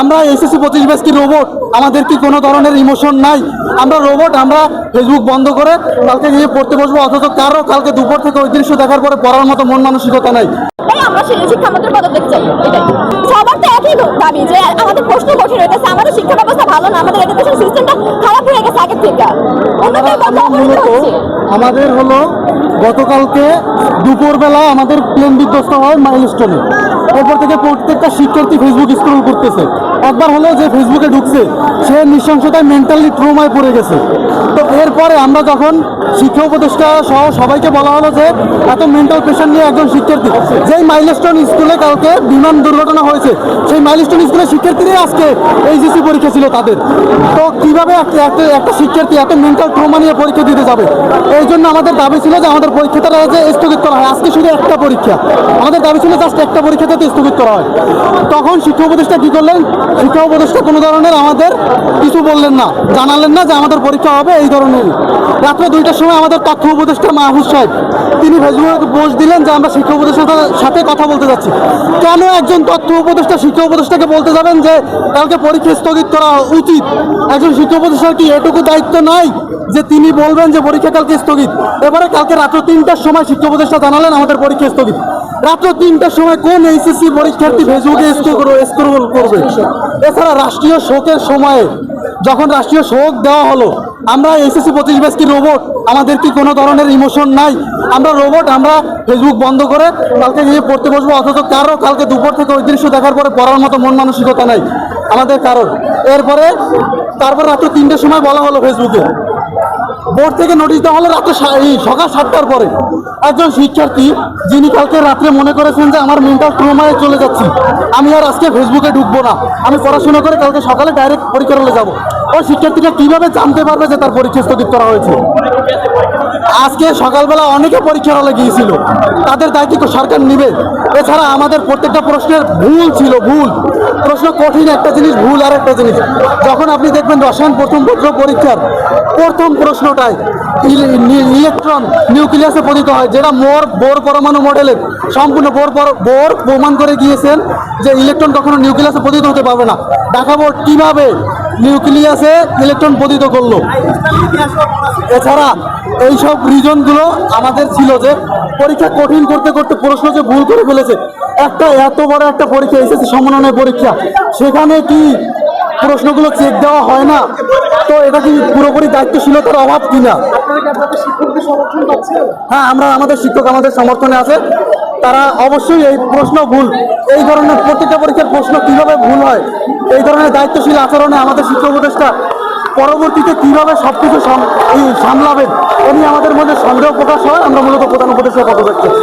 আমরা এসএসসি পঁচিশ ব্যাচ কি রোবট আমাদের কি কোনো ধরনের ইমোশন নাই। আমরা রোবট আমরা ফেসবুক বন্ধ করে কালকে গিয়ে পড়তে বসবো অথচ কারও কালকে দুপুর থেকে ওই দৃশ্য দেখার পরে পড়ার মতো মন মানসিকতা নাই। আমরা পদত্যাগ চাই এটাই সবার তো একই দাবি যে আমাদের প্রশ্ন কঠিন হইতেছে। আমাদের শিক্ষা ব্যবস্থা ভালো না আমাদের এডুকেশন সিস্টেমটা খারাপ হয়ে গেছে আগের থেকে। আমাদের হলো গতকালকে দুপুরবেলা আমাদের প্লেন বিধ্বস্ত হয় মাইলস্টোনে এরপর থেকে প্রত্যেকটা শিক্ষার্থী ফেসবুক স্ক্রল করতেছে। একবার হলো যে ফেসবুকে ঢুকছে, সে নৃশংসতায় মেন্টালি ট্রোমায় পড়ে গেছে। তো এরপরে আমরা যখন শিক্ষা উপদেষ্টা সহ সবাইকে বলা হলো যে, এত মেন্টাল প্রেশার নিয়ে একজন শিক্ষার্থী, যেই মাইলস্টোন স্কুলে কালকে বিমান দুর্ঘটনা হয়েছে, সেই মাইলস্টোন স্কুলের শিক্ষার্থীরাই আজকে এইচএসসি পরীক্ষা ছিল তাদের। তো কীভাবে একটা শিক্ষার্থী এত মেন্টাল ট্রমা নিয়ে পরীক্ষা দিতে যাবে? এই জন্য আমাদের দাবি ছিল যে, আমাদের পরীক্ষাটা যে স্থগিত করা হয়। আজকে শুধু একটা পরীক্ষা। আমাদের দাবি ছিল জাস্ট একটা পরীক্ষা যাতে স্থগিত করা হয়। তখন শিক্ষা উপদেষ্টা কী করলেন? শিক্ষা উপদেষ্টা কোনো ধরনের আমাদের কিছু বললেন না, জানালেন না যে আমাদের পরীক্ষা হবে এই ধরনের। রাত্রে দুইটার সময় আমাদের তথ্য উপদেষ্টা মাহফুজ সাহেব, তিনি ফেসবুকে পোস্ট দিলেন যে আমরা শিক্ষা উপদেষ্টার সাথে কথা বলতে যাচ্ছি। কেন একজন তথ্য উপদেষ্টা শিক্ষা উপদেষ্টাকে বলতে যাবেন যে কালকে পরীক্ষা স্থগিত করা উচিত? একজন শিক্ষা উপদেষ্টার কি এটুকু দায়িত্ব নাই যে তিনি বলবেন যে পরীক্ষা কালকে স্থগিত? এবারে কালকে রাত্র তিনটার সময় শিক্ষা উপদেষ্টা জানালেন আমাদের পরীক্ষা স্থগিত। রাত্র তিনটার সময় কোন এইচএসসি পরীক্ষার্থী ফেসবুকে স্ক্রোল করবে এছাড়া রাষ্ট্রীয় শোকের সময়ে যখন রাষ্ট্রীয় শোক দেওয়া হলো, আমরা এসএসসি পঁচিশ ব্যাচ কি রোবট আমাদের কি কোনো ধরনের ইমোশন নাই? আমরা রোবট আমরা ফেসবুক বন্ধ করে কালকে গিয়ে পড়তে বসবো, অথচ কারও কালকে দুপুর থেকে ওই দৃশ্য দেখার পরে পড়ার মতো মন মানসিকতা নাই। আমাদের কারোর। এরপরে, তারপর রাত্র তিনটের সময় বলা হলো ফেসবুকে বোর্ড থেকে নোটিশ দেওয়া হলো রাত্রে সকাল সাতটার পরে। একজন শিক্ষার্থী, যিনি কালকে রাত্রে মনে করেছেন যে আমার মেন্টাল ট্রোমায় চলে যাচ্ছি, আমি আর আজকে ফেসবুকে ঢুকবো না। আমি পড়াশোনা করে কালকে সকালে ডাইরেক্ট পরীক্ষা হলে যাব। ওই শিক্ষার্থীরা কীভাবে জানতে পারবে যে তার পরীক্ষা স্থগিত করা হয়েছে? আজকে সকালবেলা অনেকে পরীক্ষা হলে গিয়েছিল। তাদের দায়িত্ব সরকার নিবে। এছাড়া আমাদের প্রত্যেকটা প্রশ্নের ভুল ছিল, ভুল। প্রশ্ন কঠিন, একটা জিনিস ভুল আর একটা জিনিস। যখন আপনি দেখবেন রসায়ন প্রথম পত্র পরীক্ষার প্রথম প্রশ্নটায় ইলে- ইলেকট্রন নিউক্লিয়াসে পতিত হয়, যেটা মোর বোর পরমাণু মডেলের সম্পূর্ণ বোর বোর প্রমাণ করে গিয়েছেন যে ইলেকট্রন কখনো নিউক্লিয়াসে পতিত হতে পারবে না। বোর্ড কীভাবে নিউক্লিয়াসে ইলেকট্রন পতিত করল। এছাড়া এইসব রিজনগুলো আমাদের ছিল যে পরীক্ষা কঠিন করতে করতে প্রশ্ন যে ভুল করে ফেলেছে। একটা এত বড় একটা পরীক্ষা এসেছে সমন্বয় পরীক্ষা। সেখানে কি প্রশ্নগুলো চেক দেওয়া হয় না? তো এটা কি পুরোপুরি দায়িত্বশীলতার অভাব কিনা? হ্যাঁ আমরা আমাদের শিক্ষক আমাদের সমর্থনে আছে। তারা অবশ্যই এই প্রশ্ন ভুল। এই ধরনের প্রত্যেকটা পরীক্ষার প্রশ্ন কীভাবে ভুল হয়? এই ধরনের দায়িত্বশীল আচরণে আমাদের শিক্ষক উপদেষ্টা পরবর্তীতে কীভাবে সবকিছু সাম- এই সামলাবেন নিয়ে আমাদের মধ্যে সন্দেহ প্রকাশ হয়। আমরা মূলত প্রধান উপদেষ্টা চাই।